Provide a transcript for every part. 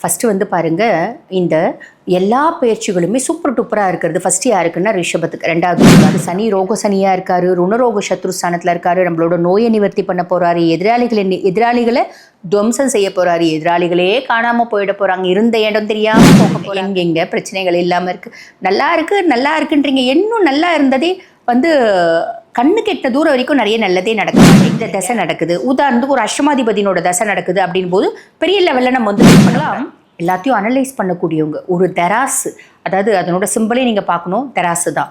First வந்து பாருங்க இந்த எல்லா பயிற்சிகளுமே சூப்பர் டூப்பராக இருக்கிறது. ஃபஸ்ட்டு யாருக்குன்னா ரிஷபத்துக்கு. ரெண்டாவது இருக்காரு. சனி ரோக சனியாக இருக்காரு. ருணரோக சத்ருஸ்தானத்தில் இருக்காரு. நம்மளோட நோயை நிவர்த்தி பண்ண போறாரு. எதிராளிகளை எதிராளிகளை துவம்சம் செய்ய போறாரு. எதிராளிகளே காணாமல் போயிட போறாங்க. இருந்த இடம் தெரியாம போக போறாங்க. எங்கெங்க பிரச்சனைகள் இல்லாமல் இருக்கு. நல்லா இருக்கு நல்லா இருக்குன்றீங்க. இன்னும் நல்லா இருந்ததே வந்து கண்ணு கெட்ட தூரம் வரைக்கும் நிறைய நல்லதே நடக்குது. இந்த தசை நடக்குது. உதாரணத்துக்கு ஒரு அஷ்டமாதிபதியினோட தசை நடக்குது அப்படின் போது பெரிய லெவலில் நம்ம வந்து பண்ணலாம். எல்லாத்தையும் அனலைஸ் பண்ணக்கூடியவங்க. ஒரு தெராசு. அதாவது அதனோட சிம்பிளே நீங்கள் பார்க்கணும். தெராசு தான்.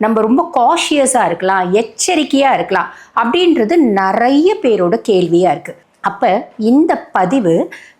நம்ம ரொம்ப காஷியஸாக இருக்கலாம் எச்சரிக்கையாக இருக்கலாம் அப்படின்றது நிறைய பேரோட கேள்வியாக இருக்குது அப்போ இந்த பதிவு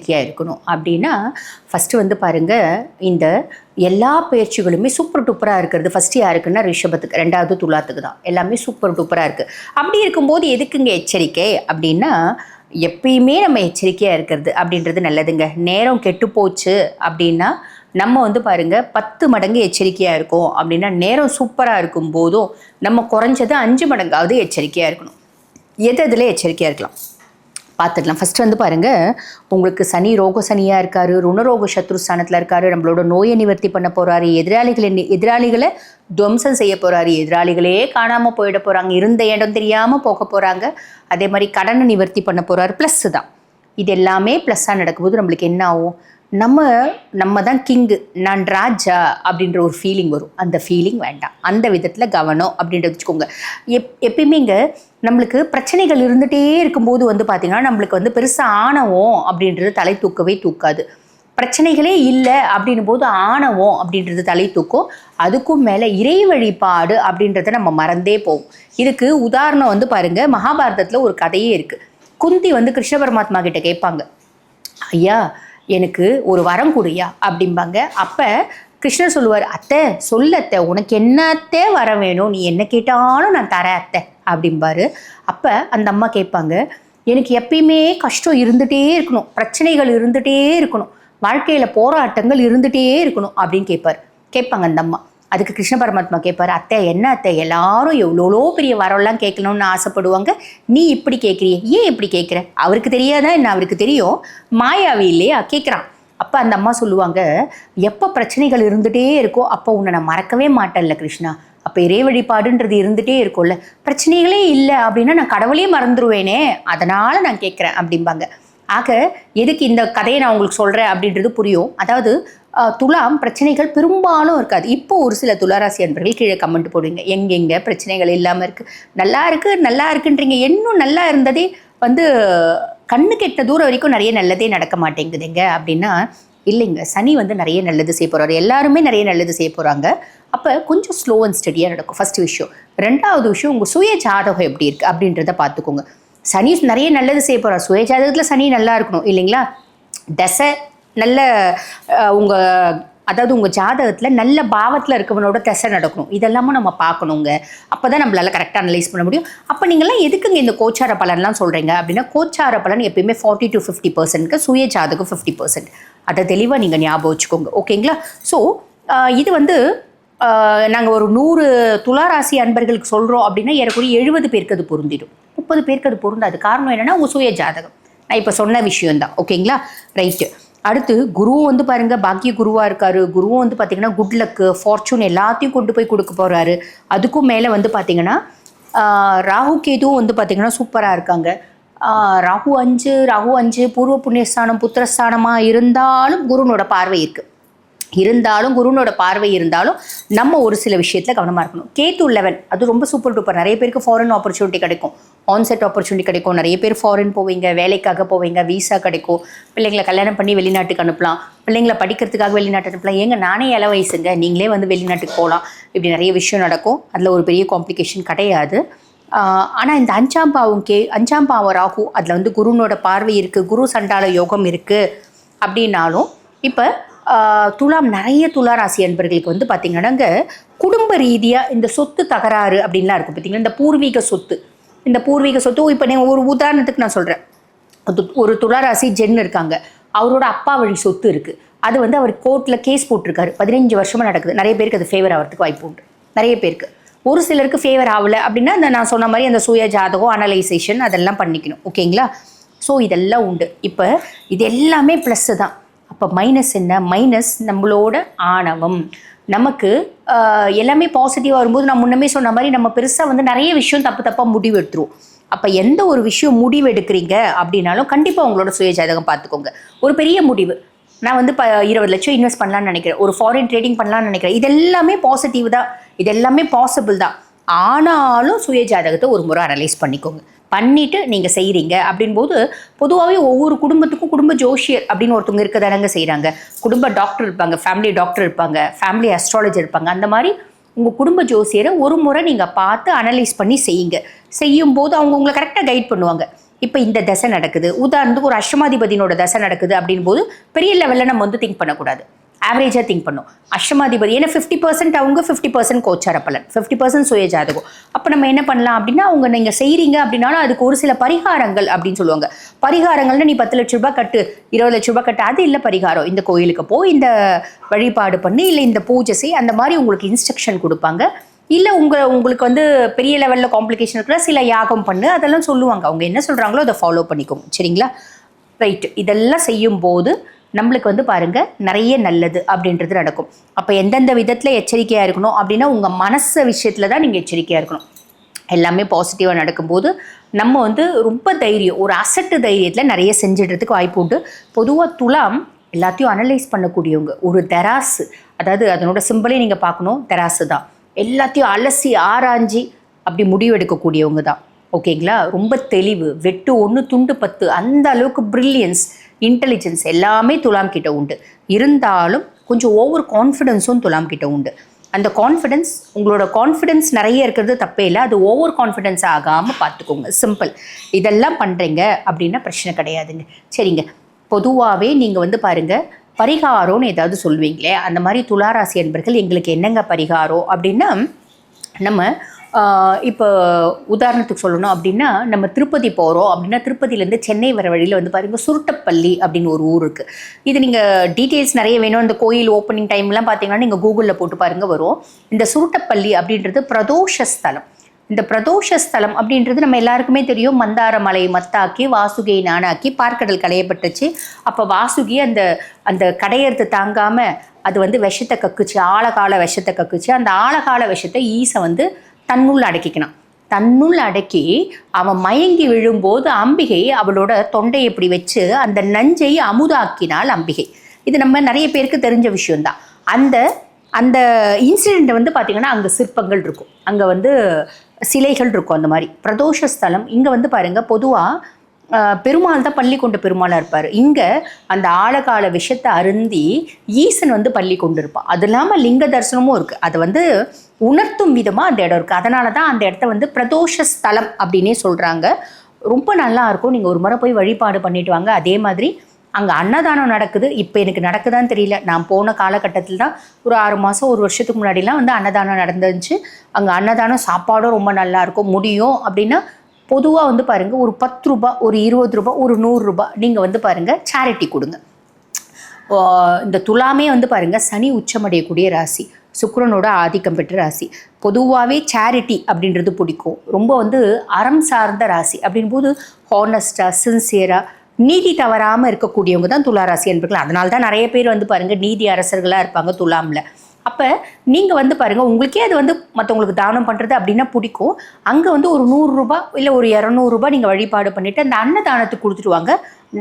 எச்சரிக்கையாக இருக்கணும். அப்படின்னா ஃபஸ்ட்டு வந்து பாருங்க இந்த எல்லா பயிற்சிகளுமே சூப்பர் டூப்பராக இருக்கிறது ஃபஸ்ட்டு யாருக்குன்னா ரிஷபத்துக்கு ரெண்டாவது துலாத்துக்கு தான். எல்லாமே சூப்பர் டூப்பராக இருக்குது அப்படி இருக்கும்போது எதுக்குங்க எச்சரிக்கை? அப்படின்னா எப்பயுமே நம்ம எச்சரிக்கையாக இருக்கிறது அப்படின்றது நல்லதுங்க. நேரம் கெட்டு போச்சு அப்படின்னா நம்ம வந்து பாருங்க பத்து மடங்கு எச்சரிக்கையாக இருக்கும். அப்படின்னா நேரம் சூப்பராக இருக்கும் போதும் நம்ம குறைஞ்சது அஞ்சு மடங்காவது எச்சரிக்கையாக இருக்கணும். எது எதில் எச்சரிக்கையாக இருக்கலாம்? பார்த்துக்கலாம் ஃபஸ்ட்டு வந்து பாருங்கள் உங்களுக்கு சனி ரோக சனியாக இருக்காரு ருணரோக சத்ரு ஸ்தானத்தில் இருக்காரு நம்மளோட நோயை நிவர்த்தி பண்ண போகிறாரு எதிராளிகளை எதிராளிகளை துவம்சம் செய்ய போகிறாரு எதிராளிகளே காணாமல் போயிட போகிறாங்க இருந்த இடம் தெரியாமல் போக போகிறாங்க அதே மாதிரி கடனை நிவர்த்தி பண்ண போகிறாரு ப்ளஸ்ஸு தான். இது எல்லாமே ப்ளஸ்ஸாக நடக்கும்போது நம்மளுக்கு என்ன ஆகும்? நம்ம நம்ம தான் கிங்கு நான் ராஜா அப்படின்ற ஒரு ஃபீலிங் வரும். அந்த ஃபீலிங் வேண்டாம். அந்த விதத்தில் கவனம் அப்படின்றத வச்சுக்கோங்க. எப் எப்பயுமேங்க நம்மளுக்கு பிரச்சனைகள் இருந்துகிட்டே இருக்கும்போது வந்து பார்த்திங்கன்னா நம்மளுக்கு வந்து பெருசாக ஆணவம் அப்படின்றது தலை தூக்கவே தூக்காது. பிரச்சனைகளே இல்லை அப்படின்னும் போது ஆணவம் அப்படின்றது தலை தூக்கும். அதுக்கும் மேலே இறை வழிபாடு அப்படின்றத நம்ம மறந்தே போவோம். இதுக்கு உதாரணம் வந்து பாருங்கள் மகாபாரதத்தில் ஒரு கதையே இருக்குது குந்தி வந்து கிருஷ்ண பரமாத்மா கிட்ட கேட்பாங்க ஐயா எனக்கு ஒரு வரம் கொடுயா அப்படிம்பாங்க. அப்போ கிருஷ்ணர் சொல்லுவார் அத்தை சொல்லு அத்தை உனக்கு என்னத்தே வரம் வேணும்? நீ என்ன கேட்டாலும் நான் தரேன் அத்தை அப்படிம்பாரு. அப்போ அந்த அம்மா கேட்பாங்க எனக்கு எப்பயுமே கஷ்டம் இருந்துகிட்டே இருக்கணும் பிரச்சனைகள் இருந்துகிட்டே இருக்கணும் வாழ்க்கையில் போராட்டங்கள் இருந்துகிட்டே இருக்கணும் அப்படின்னு கேட்பார். கேட்பாங்க அந்த அம்மா. அதுக்கு கிருஷ்ண பரமாத்மா கேட்பார் அத்தை என்ன அத்தை? எல்லாரும் எவ்வளோ பெரிய வரம்லாம் கேட்கணும்னு ஆசைப்படுவாங்க. நீ இப்படி கேட்குறிய? ஏன் இப்படி கேட்குற? அவருக்கு தெரியாதா என்ன? அவருக்கு தெரியும். மாயாவி இல்லையா? கேட்குறான். அப்போ அந்த அம்மா சொல்லுவாங்க எப்போ பிரச்சனைகள் இருந்துகிட்டே இருக்கோ அப்போ உன்னை நான் மறக்கவே மாட்டேன்ல கிருஷ்ணா. அப்போ இறை வழிபாடுன்றது இருந்துகிட்டே இருக்கும்ல. பிரச்சனைகளே இல்லை அப்படின்னா நான் கடவுளே மறந்துடுவேனே அதனால் நான் கேட்குறேன் அப்படிம்பாங்க. ஆக எதுக்கு இந்த கதையை நான் உங்களுக்கு சொல்கிறேன் அப்படின்றது புரியும். அதாவது துலாம் பிரச்சனைகள் பெரும்பாலும் இருக்காது. இப்போ ஒரு சில துளாராசி அன்பர்கள் கீழே கமெண்ட் போடுவீங்க எங்கெங்க பிரச்சனைகள் இல்லாமல் இருக்குது நல்லா இருக்குது நல்லா இருக்குன்றீங்க. இன்னும் நல்லா இருந்ததே வந்து கண்ணு கெட்ட தூரம் வரைக்கும் நிறைய நல்லதே நடக்க மாட்டேங்குதுங்க. அப்படின்னா இல்லைங்க. சனி வந்து நிறைய நல்லது செய்ய போகிறாரு எல்லாருமே நிறைய நல்லது செய்ய போகிறாங்க அப்போ கொஞ்சம் ஸ்லோ அண்ட் ஸ்டடியாக நடக்கும். ஃபர்ஸ்ட் விஷயம். ரெண்டாவது விஷயம் உங்கள் சுய ஜாதகம் எப்படி இருக்குது அப்படின்றத பார்த்துக்கோங்க. சனி நிறைய நல்லது செய்ய போகிறார் சுய ஜாதகத்தில் சனி நல்லா இருக்கணும் இல்லைங்களா? தசை நல்ல உங்கள் உங்க அதாவது உங்கள் ஜாதகத்தில் நல்ல பாவத்தில் இருக்கவனோட தசை நடக்கணும். இதெல்லாமும் நம்ம பார்க்கணுங்க. அப்போ தான் நம்மளால கரெக்டாக அனலைஸ் பண்ண முடியும். அப்போ நீங்களாம் எதுக்குங்க இந்த கோச்சார பலன்லாம் சொல்கிறீங்க அப்படின்னா கோச்சார பலன் எப்பயுமே ஃபார்ட்டி டு ஃபிஃப்டி பர்சன்ட்க்கு சுய ஜாதகம் ஃபிஃப்டி பர்சன்ட் அதை தெளிவாக நீங்கள் ஞாபகம் வச்சுக்கோங்க. ஓகேங்களா? ஸோ இது வந்து நாங்கள் ஒரு நூறு துளாராசி அன்பர்களுக்கு சொல்கிறோம் அப்படின்னா ஏறக்குறைய எழுபது பேருக்கு அது பொருந்திடும். முப்பது பேருக்கு அது பொருந்தாது. காரணம் என்னென்னா உங்கள் சுய ஜாதகம். நான் இப்போ சொன்ன விஷயம்தான். ஓகேங்களா? ரைட்டு அடுத்து குருவும் வந்து பாருங்க பாக்கிய குருவா இருக்காரு. குருவும் வந்து பார்த்திங்கன்னா குட் லக்கு ஃபார்ச்சூன் எல்லாத்தையும் கொண்டு போய் கொடுக்க போறாரு. அதுக்கும் மேலே வந்து பார்த்திங்கன்னா ராகு கேதுவும் வந்து பார்த்திங்கன்னா சூப்பராக இருக்காங்க. ராகு அஞ்சு ராகு அஞ்சு பூர்வ புண்ணியஸ்தானம் புத்திரஸ்தானமாக இருந்தாலும் குருனோட பார்வை இருக்குது இருந்தாலும் குருனோட பார்வை இருந்தாலும் நம்ம ஒரு சில விஷயத்தில் கவனமாக இருக்கணும். கேத்து லெவன் அது ரொம்ப சூப்பர் டூப்பர் நிறைய பேருக்கு ஃபாரின் ஆப்பர்ச்சுனிட்டி கிடைக்கும். ஆன்செட் ஆப்பர்ச்சுனிட்டி கிடைக்கும். நிறைய பேர் ஃபாரின் போவீங்க வேலைக்காக போவீங்க வீசா கிடைக்கும். பிள்ளைங்களை கல்யாணம் பண்ணி வெளிநாட்டுக்கு அனுப்பலாம். பிள்ளைங்களை படிக்கிறதுக்காக வெளிநாட்டு அனுப்பலாம். ஏங்க நானே இல வயசுங்க. நீங்களே வந்து வெளிநாட்டுக்கு போகலாம். இப்படி நிறைய விஷயம் நடக்கும். அதில் ஒரு பெரிய காம்ப்ளிகேஷன் கிடையாது. ஆனால் இந்த அஞ்சாம் பாவம் கே அஞ்சாம் பாவம் ராகு அதில் வந்து குருனோட பார்வை இருக்குது குரு சண்டால யோகம் இருக்குது அப்படின்னாலும் இப்போ துலாம் நிறைய துளாராசி அன்பர்களுக்கு வந்து பார்த்தீங்கன்னாங்க குடும்ப ரீதியாக இந்த சொத்து தகராறு அப்படின்லாம் இருக்கும் பார்த்தீங்களா இந்த பூர்வீக சொத்து. இந்த பூர்வீக சொத்து இப்போ நீங்கள் ஒரு உதாரணத்துக்கு நான் சொல்கிறேன் ஒரு துளாராசி ஜென் இருக்காங்க. அவரோட அப்பா வழி சொத்து இருக்குது அது வந்து அவர் கோர்ட்டில் கேஸ் போட்டிருக்காரு. பதினஞ்சு வருஷமாக நடக்குது. நிறைய பேருக்கு அது ஃபேவர் ஆகிறதுக்கு வாய்ப்பு உண்டு. நிறைய பேருக்கு. ஒரு சிலருக்கு ஃபேவர் ஆகலை அப்படின்னா அந்த நான் சொன்ன மாதிரி அந்த சுய ஜாதகம் அனலைசேஷன் அதெல்லாம் பண்ணிக்கணும். ஓகேங்களா ஸோ இதெல்லாம் உண்டு. இப்போ இது எல்லாமே ப்ளஸ்ஸு தான். இப்போ மைனஸ் என்ன? மைனஸ் நம்மளோட ஆணவம். நமக்கு எல்லாமே பாசிட்டிவாக வரும்போது நான் முன்னமே சொன்ன மாதிரி நம்ம பெருசாக வந்து நிறைய விஷயம் தப்பு தப்பாக முடிவு எடுத்துருவோம். அப்போ எந்த ஒரு விஷயம் முடிவு எடுக்கிறீங்க அப்படின்னாலும் கண்டிப்பாக உங்களோட சுய ஜாதகம் பார்த்துக்கோங்க. ஒரு பெரிய முடிவு. நான் வந்து இப்போ இருபது லட்சம் இன்வெஸ்ட் பண்ணலாம்னு நினைக்கிறேன். ஒரு ஃபாரின் ட்ரேடிங் பண்ணலான்னு நினைக்கிறேன். இது எல்லாமே பாசிட்டிவ் தான். இது எல்லாமே பாசிபிள் தான். ஆனாலும் சுய ஜாதகத்தை ஒரு முறை அனலைஸ் பண்ணிக்கோங்க. பண்ணிட்டு நீங்கள் செய்கிறீங்க அப்படின்போது பொதுவாகவே ஒவ்வொரு குடும்பத்துக்கும் குடும்ப ஜோஷியர் அப்படின்னு ஒருத்தவங்க இருக்க தானங்க செய்கிறாங்க குடும்ப டாக்டர் இருப்பாங்க ஃபேமிலி டாக்டர் இருப்பாங்க ஃபேமிலி அஸ்ட்ராலஜர் இருப்பாங்க. அந்த மாதிரி உங்கள் குடும்ப ஜோசியரை ஒரு முறை நீங்கள் பார்த்து அனலைஸ் பண்ணி செய்யுங்க. செய்யும்போது அவங்க உங்களை கரெக்டாக கைட் பண்ணுவாங்க. இப்போ இந்த தசை நடக்குது. உதாரணத்துக்கு ஒரு அஷ்டமாதிபதியினோட தசை நடக்குது அப்படின் போது பெரிய லெவலில் நம்ம வந்து திங்க் பண்ணக்கூடாது. ஆவரேஜாக திங்க் பண்ணும். அஷ்டமாதிபதி ஏன்னா ஃபிஃப்டி பர்சன்ட் அவங்க ஃபிஃப்டி பர்சன்ட் கோச்சார பலன் ஃபிஃப்டி பர்சன்ட் சுய ஜாதகம் அப்போ நம்ம என்ன பண்ணலாம் அப்படின்னா அவங்க நீங்கள் செய்கிறீங்க அப்படின்னாலும் அதுக்கு ஒரு சில பரிகாரங்கள் அப்படின்னு சொல்லுவாங்க. பரிகாரங்கள்னு நீ பத்து லட்ச ரூபாய் கட்டு இருபது லட்ச ரூபாய் கட்டு அது இல்லை பரிகாரம். இந்த கோயிலுக்கு போ இந்த வழிபாடு பண்ணி இல்லை இந்த பூஜை செய் அந்த மாதிரி உங்களுக்கு இன்ஸ்ட்ரக்ஷன் கொடுப்பாங்க. இல்லை உங்கள் உங்களுக்கு வந்து பெரிய லெவலில் காம்ப்ளிகேஷன் இருக்கிற சில யாகம் பண்ணு அதெல்லாம் சொல்லுவாங்க. அவங்க என்ன சொல்கிறாங்களோ அதை ஃபாலோ பண்ணிக்கோங்க. சரிங்களா? ரைட் இதெல்லாம் செய்யும்போது நம்மளுக்கு வந்து பாருங்கள் நிறைய நல்லது அப்படின்றது நடக்கும். அப்போ எந்தெந்த விதத்தில் எச்சரிக்கையாக இருக்கணும் அப்படின்னா உங்கள் மனசு விஷயத்தில் தான் நீங்கள் எச்சரிக்கையாக இருக்கணும். எல்லாமே பாசிட்டிவாக நடக்கும்போது நம்ம வந்து ரொம்ப தைரியம் ஒரு அசட்டு தைரியத்தில் நிறைய செஞ்சிடுறதுக்கு வாய்ப்பு உண்டு. பொதுவாக துலாம் எல்லாத்தையும் அனலைஸ் பண்ணக்கூடியவங்க. ஒரு தெராசு அதாவது அதனோட சிம்பிளே நீங்கள் பார்க்கணும் தெராசு தான். எல்லாத்தையும் அலசி ஆராய்ஞ்சி அப்படி முடிவெடுக்கக்கூடியவங்க தான். ஓகேங்களா? ரொம்ப தெளிவு வெட்டு ஒன்று துண்டு பத்து அந்த அளவுக்கு பிரில்லியன்ஸ் இன்டெலிஜென்ஸ் எல்லாமே துலாம் கிட்ட உண்டு. இருந்தாலும் கொஞ்சம் ஓவர் கான்ஃபிடென்ஸும் துலாம் கிட்ட உண்டு. அந்த கான்ஃபிடென்ஸ் உங்களோட கான்ஃபிடென்ஸ் நிறைய இருக்கிறது தப்பே இல்லை. அது ஓவர் கான்ஃபிடென்ஸ் ஆகாமல் பார்த்துக்கோங்க. சிம்பிள் இதெல்லாம் பண்ணுறீங்க அப்படின்னா பிரச்சனை கிடையாதுங்க. சரிங்க. பொதுவாகவே நீங்கள் வந்து பாருங்கள் பரிகாரம்னு ஏதாவது சொல்லுவீங்களே அந்த மாதிரி துளாராசி என்பர்கள் எங்களுக்கு என்னங்க பரிகாரம் அப்படின்னா நம்ம இப்போ உதாரணத்துக்கு சொல்லணும் அப்படின்னா நம்ம திருப்பதி போகிறோம் அப்படின்னா திருப்பதியிலேருந்து சென்னை வர வழியில் வந்து பாருங்கள் சுருட்டப்பள்ளி அப்படின்னு ஒரு ஊர் இருக்குது இது நீங்கள் டீட்டெயில்ஸ் நிறைய வேணும். இந்த கோயில் ஓப்பனிங் டைம்லாம் பார்த்தீங்கன்னா நீங்கள் கூகுளில் போட்டு பாருங்கள் வரும். இந்த சுருட்டப்பள்ளி அப்படின்றது பிரதோஷ ஸ்தலம். இந்த பிரதோஷ ஸ்தலம் அப்படின்றது நம்ம எல்லாருக்குமே தெரியும். மந்தாரமலை மத்தாக்கி வாசுகியை நானாக்கி பார்க்கடல் களையப்பட்டுச்சு. அப்போ வாசுகி அந்த அந்த கடையறது தாங்காமல் அது வந்து விஷத்தை கக்குச்சு. ஆழகால விஷத்தை கக்குச்சு. அந்த ஆழகால விஷத்தை ஈசை வந்து தன்னுள் அடக்கிக்கணும். தன்னுள் அடக்கி அவன் மயங்கி விழும்போது அம்பிகை அவளோட தொண்டையை இப்படி வச்சு அந்த நஞ்சை அமுதாக்கினாள் அம்பிகை. இது நம்ம நிறைய பேருக்கு தெரிஞ்ச விஷயம்தான். அந்த அந்த இன்சிடெண்ட்டை வந்து பார்த்திங்கன்னா அங்கே சிற்பங்கள் இருக்கும். அங்கே வந்து சிலைகள் இருக்கும் அந்த மாதிரி. பிரதோஷ ஸ்தலம். இங்கே வந்து பாருங்கள் பொதுவாக பெருமாள் தான் பள்ளி கொண்ட பெருமாளாக இருப்பார். இங்கே அந்த ஆழகால விஷத்தை அருந்தி ஈசன் வந்து பள்ளி கொண்டு இருப்பான். அது இல்லாமல் லிங்க தரிசனமும் இருக்குது அதை வந்து உணர்த்தும் விதமாக அந்த இடம் இருக்குது அதனால தான் அந்த இடத்த வந்து பிரதோஷ ஸ்தலம் அப்படின்னே சொல்கிறாங்க ரொம்ப நல்லா இருக்கும். நீங்கள் ஒரு முறை போய் வழிபாடு பண்ணிட்டு வாங்க. அதே மாதிரி அங்கே அன்னதானம் நடக்குது. இப்போ எனக்கு நடக்குதான்னு தெரியல. நான் போன காலகட்டத்தில் தான் ஒரு ஆறு மாதம் ஒரு வருஷத்துக்கு முன்னாடிலாம் வந்து அன்னதானம் நடந்துருந்துச்சு அங்கே அன்னதானம் சாப்பாடும் ரொம்ப நல்லாயிருக்கும் முடியும் அப்படின்னா பொதுவாக வந்து பாருங்கள் ஒரு பத்து ரூபா ஒரு இருபது ரூபா ஒரு நூறுரூபா நீங்கள் வந்து பாருங்கள் சேரிட்டி கொடுங்க. இந்த துலாமே வந்து பாருங்க சனி உச்சமடையக்கூடிய ராசி சுக்கரனோட ஆதிக்கம் பெற்ற ராசி. பொதுவாகவே சேரிட்டி அப்படின்றது பிடிக்கும். ரொம்ப வந்து அறம் சார்ந்த ராசி அப்படின்போது ஹானஸ்டாக சின்சியராக நீதி தவறாமல் இருக்கக்கூடியவங்க தான் துளாராசி என்பர்கள் அதனால தான் நிறைய பேர் வந்து பாருங்கள் நீதி அரசர்களாக இருப்பாங்க துலாமில். அப்போ நீங்கள் வந்து பாருங்கள் உங்களுக்கே அது வந்து மற்றவங்களுக்கு தானம் பண்ணுறது அப்படின்னா பிடிக்கும். அங்கே வந்து ஒரு நூறுரூபா இல்லை ஒரு இரநூறுபா நீங்கள் வழிபாடு பண்ணிவிட்டு அந்த அன்னதானத்துக்கு கொடுத்துட்டு வாங்க.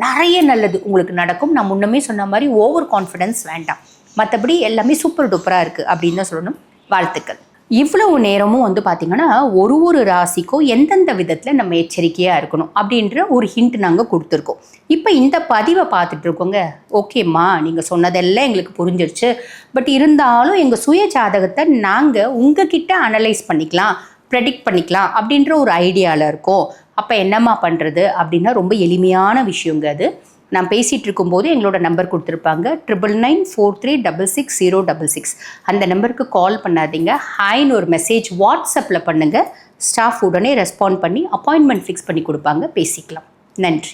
நிறைய நல்லது உங்களுக்கு நடக்கும். நான் முன்னமே சொன்ன மாதிரி ஓவர் கான்ஃபிடென்ஸ் வேண்டாம். மற்றபடி எல்லாமே சூப்பர் டூப்பராக இருக்குது அப்படின்னு தான் சொல்லணும். வாழ்த்துக்கள். இவ்வளவு நேரமும் வந்து பார்த்திங்கன்னா ஒரு ஒரு ராசிக்கும் எந்தெந்த விதத்தில் நம்ம எச்சரிக்கையாக இருக்கணும் அப்படின்ற ஒரு ஹிண்ட் நாங்கள் கொடுத்துருக்கோம். இப்போ இந்த பதிவை பார்த்துட்டு இருக்கோங்க. ஓகேம்மா நீங்கள் சொன்னதெல்லாம் எங்களுக்கு புரிஞ்சிருச்சு. பட் இருந்தாலும் எங்கள் சுய ஜாதகத்தை நாங்கள் உங்ககிட்ட அனலைஸ் பண்ணிக்கலாம் ப்ரெடிக்ட் பண்ணிக்கலாம் அப்படின்ற ஒரு ஐடியாவில் இருக்கோம். அப்போ என்னம்மா பண்ணுறது அப்படின்னா ரொம்ப எளிமையான விஷயங்க அது. நான் பேசிகிட்டு இருக்கும்போது எங்களோட நம்பர் கொடுத்துருப்பாங்க. Triple nine four three double six zero double six அந்த நம்பருக்கு கால் பண்ணாதீங்க. ஹாய்னு ஒரு மெசேஜ் வாட்ஸ்அப்பில் பண்ணுங்கள் ஸ்டாஃப் உடனே ரெஸ்பாண்ட் பண்ணி அப்பாயின்மெண்ட் ஃபிக்ஸ் பண்ணி கொடுப்பாங்க. பேசிக்கலாம். நன்றி.